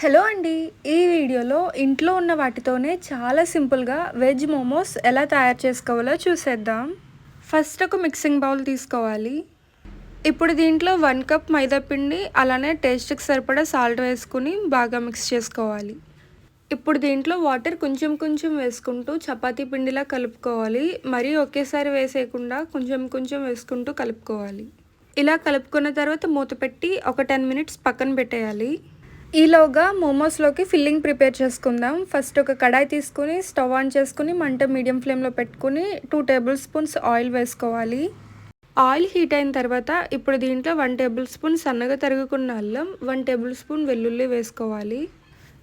Hello అండి. ఈ వీడియోలో ఇంట్లో ఉన్న వాటితోనే చాలా సింపుల్గా వెజ్ మోమోస్ ఎలా తయారు చేసుకోవాలో చూసేద్దాం. ఫస్ట్ ఒక మిక్సింగ్ బౌల్ తీసుకోవాలి. ఇప్పుడు దీంట్లో వన్ కప్ మైదా పిండి అలానే టేస్ట్కి సరిపడా సాల్ట్ వేసుకుని బాగా మిక్స్ చేసుకోవాలి. ఇప్పుడు దీంట్లో వాటర్ కొంచెం కొంచెం వేసుకుంటూ చపాతీ పిండిలా కలుపుకోవాలి. మరీ ఒకేసారి వేసేయకుండా కొంచెం కొంచెం వేసుకుంటూ కలుపుకోవాలి. ఇలా కలుపుకున్న తర్వాత మూత పెట్టి ఒక టెన్ మినిట్స్ పక్కన పెట్టేయాలి. ఈలోగా మోమోస్లోకి ఫిల్లింగ్ ప్రిపేర్ చేసుకుందాం. ఫస్ట్ ఒక కడాయి తీసుకుని స్టవ్ ఆన్ చేసుకుని మంట మీడియం ఫ్లేమ్లో పెట్టుకుని టూ టేబుల్ స్పూన్స్ ఆయిల్ వేసుకోవాలి. ఆయిల్ హీట్ అయిన తర్వాత ఇప్పుడు దీంట్లో వన్ టేబుల్ స్పూన్ సన్నగా తరుగుకున్న అల్లం వన్ టేబుల్ స్పూన్ వెల్లుల్లి వేసుకోవాలి.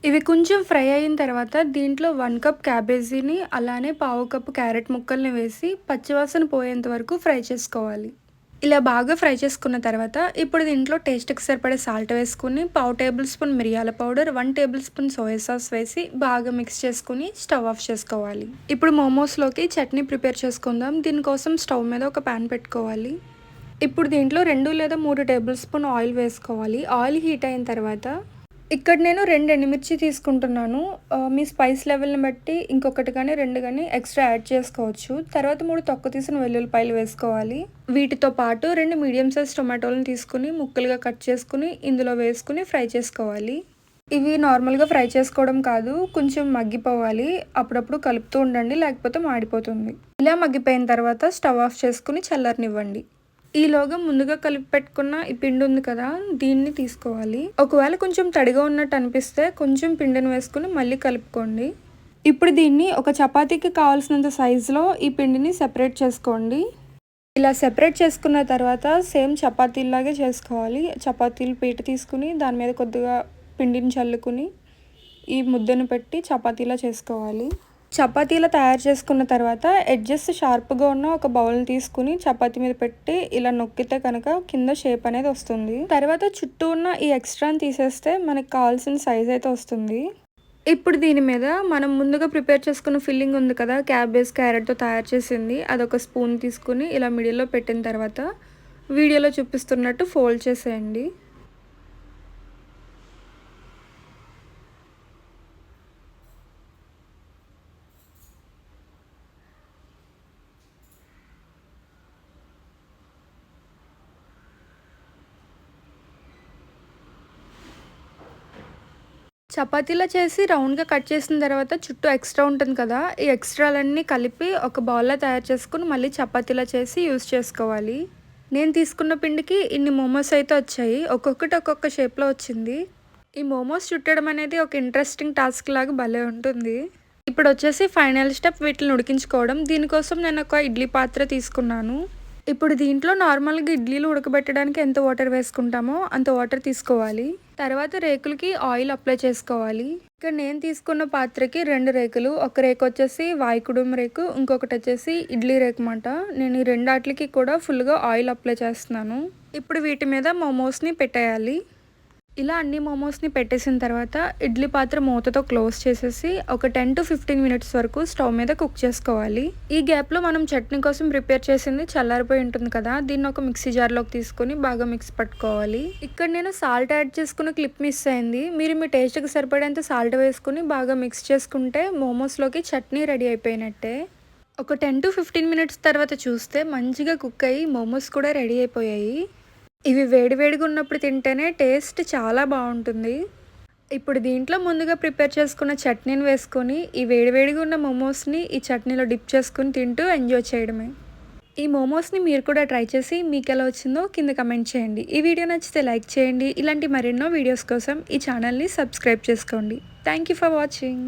ఇవి కొంచెం ఫ్రై అయిన తర్వాత దీంట్లో వన్ కప్ క్యాబేజీని అలానే పావు కప్పు క్యారెట్ ముక్కల్ని వేసి పచ్చివాసన పోయేంత వరకు ఫ్రై చేసుకోవాలి. ఇలా బాగా ఫ్రై చేసుకున్న తర్వాత ఇప్పుడు దీంట్లో టేస్ట్కి సరిపడే సాల్ట్ వేసుకుని పావు టేబుల్ స్పూన్ మిరియాల powder one table spoon soya sauce వేసి బాగా మిక్స్ చేసుకుని స్టవ్ ఆఫ్ చేసుకోవాలి. ఇప్పుడు మోమోస్లోకి చట్నీ ప్రిపేర్ చేసుకుందాం. దీనికోసం స్టవ్ మీద ఒక ప్యాన్ పెట్టుకోవాలి. ఇప్పుడు దీంట్లో రెండు లేదా మూడు టేబుల్ స్పూన్ ఆయిల్ వేసుకోవాలి. ఆయిల్ హీట్ అయిన తర్వాత ఇక్కడ నేను రెండు ఎండుమిర్చి తీసుకుంటున్నాను. మీ స్పైస్ లెవెల్ని బట్టి ఇంకొకటి కానీ రెండు కానీ ఎక్స్ట్రా యాడ్ చేసుకోవచ్చు. తర్వాత మూడు తొక్క తీసిన వెల్లుల్లిపాయలు వేసుకోవాలి. వీటితో పాటు రెండు మీడియం సైజ్ టొమాటోలను తీసుకుని ముక్కలుగా కట్ చేసుకుని ఇందులో వేసుకుని ఫ్రై చేసుకోవాలి. ఇవి నార్మల్గా ఫ్రై చేసుకోవడం కాదు కొంచెం మగ్గిపోవాలి. అప్పుడప్పుడు కలుపుతూ ఉండండి లేకపోతే మాడిపోతుంది. ఇలా మగ్గిపోయిన తర్వాత స్టవ్ ఆఫ్ చేసుకుని చల్లరనివ్వండి. ఈలోగా ముందుగా కలిపి పెట్టుకున్న ఈ పిండి ఉంది కదా దీన్ని తీసుకోవాలి. ఒకవేళ కొంచెం తడిగా ఉన్నట్టు అనిపిస్తే కొంచెం పిండిని వేసుకుని మళ్ళీ కలుపుకోండి. ఇప్పుడు దీన్ని ఒక చపాతీకి కావాల్సినంత సైజులో ఈ పిండిని సెపరేట్ చేసుకోండి. ఇలా సెపరేట్ చేసుకున్న తర్వాత సేమ్ చపాతీలాగే చేసుకోవాలి. చపాతీలు పీట తీసుకుని దాని మీద కొద్దిగా పిండిని చల్లుకుని ఈ ముద్దను పెట్టి చపాతీలా చేసుకోవాలి. చపాతీలా తయారు చేసుకున్న తర్వాత ఎడ్జెస్ షార్ప్గా ఉన్న ఒక బౌల్ని తీసుకుని చపాతీ మీద పెట్టి ఇలా నొక్కితే కనుక కింద షేప్ అనేది వస్తుంది. తర్వాత చుట్టూ ఉన్న ఈ ఎక్స్ట్రాని తీసేస్తే మనకు కావాల్సిన సైజ్ అయితే వస్తుంది. ఇప్పుడు దీని మీద మనం ముందుగా ప్రిపేర్ చేసుకున్న ఫిల్లింగ్ ఉంది కదా క్యాబేజ్ క్యారెట్తో తయారు చేసింది. అదొక స్పూన్ తీసుకుని ఇలా మిడిల్లో పెట్టిన తర్వాత వీడియోలో చూపిస్తున్నట్టు ఫోల్డ్ చేసేయండి. చపాతీలో చేసి రౌండ్గా కట్ చేసిన తర్వాత చుట్టూ ఎక్స్ట్రా ఉంటుంది కదా ఈ ఎక్స్ట్రాలన్నీ కలిపి ఒక బౌల్లో తయారు చేసుకుని మళ్ళీ చపాతీలో చేసి యూస్ చేసుకోవాలి. నేను తీసుకున్న పిండికి ఇన్ని మోమోస్ అయితే వచ్చాయి. ఒక్కొక్కటి ఒక్కొక్క షేప్లో వచ్చింది. ఈ మోమోస్ చుట్టడం అనేది ఒక ఇంట్రెస్టింగ్ టాస్క్ లాగా భలే ఉంటుంది. ఇప్పుడు వచ్చేసి ఫైనల్ స్టెప్ వీటిని ఉడికించుకోవడం. దీనికోసం నేను ఒక ఇడ్లీ పాత్ర తీసుకున్నాను. ఇప్పుడు దీంట్లో నార్మల్గా ఇడ్లీలు ఉడకబెట్టడానికి ఎంత వాటర్ వేసుకుంటామో అంత వాటర్ తీసుకోవాలి. తర్వాత రేకులకి ఆయిల్ అప్లై చేసుకోవాలి. ఇక్కడ నేను తీసుకున్న పాత్రకి రెండు రేకులు. ఒక రేకు వచ్చేసి వాయికుడుం రేకు ఇంకొకటి వచ్చేసి ఇడ్లీ రేకు మాట నేను ఈ రెండు వాటికి కూడా ఫుల్గా ఆయిల్ అప్లై చేస్తున్నాను. ఇప్పుడు వీటి మీద మోమోస్ని పెట్టేయాలి. ఇలా అన్ని మోమోస్ని పెట్టేసిన తర్వాత ఇడ్లీ పాత్ర మూతతో క్లోజ్ చేసేసి ఒక టెన్ టు ఫిఫ్టీన్ మినిట్స్ వరకు స్టవ్ మీద కుక్ చేసుకోవాలి. ఈ గ్యాప్లో మనం చట్నీ కోసం ప్రిపేర్ చేసింది చల్లారిపోయి ఉంటుంది కదా దీన్ని ఒక మిక్సీ జార్లోకి తీసుకొని బాగా మిక్స్ పట్టుకోవాలి. ఇక్కడ నేను సాల్ట్ యాడ్ చేసుకున్న క్లిప్ మిస్ అయింది. మీరు మీ టేస్ట్కి సరిపడేంత సాల్ట్ వేసుకుని బాగా మిక్స్ చేసుకుంటే మోమోస్లోకి చట్నీ రెడీ అయిపోయినట్టే. ఒక టెన్ టు ఫిఫ్టీన్ మినిట్స్ తర్వాత చూస్తే మంచిగా కుక్ అయ్యి మోమోస్ కూడా రెడీ అయిపోయాయి. ఇవి వేడివేడిగా ఉన్నప్పుడు తింటేనే టేస్ట్ చాలా బాగుంటుంది. ఇప్పుడు దీంట్లో ముందుగా ప్రిపేర్ చేసుకున్న చట్నీని వేసుకొని ఈ వేడివేడిగా ఉన్న మోమోస్ని ఈ చట్నీలో డిప్ చేసుకుని తింటూ ఎంజాయ్ చేయడమే. ఈ మోమోస్ని మీరు కూడా ట్రై చేసి మీకు ఎలా వచ్చిందో కింద కమెంట్ చేయండి. ఈ వీడియో నచ్చితే లైక్ చేయండి. ఇలాంటి మరెన్నో వీడియోస్ కోసం ఈ ఛానల్ని సబ్స్క్రైబ్ చేసుకోండి. Thank you for watching.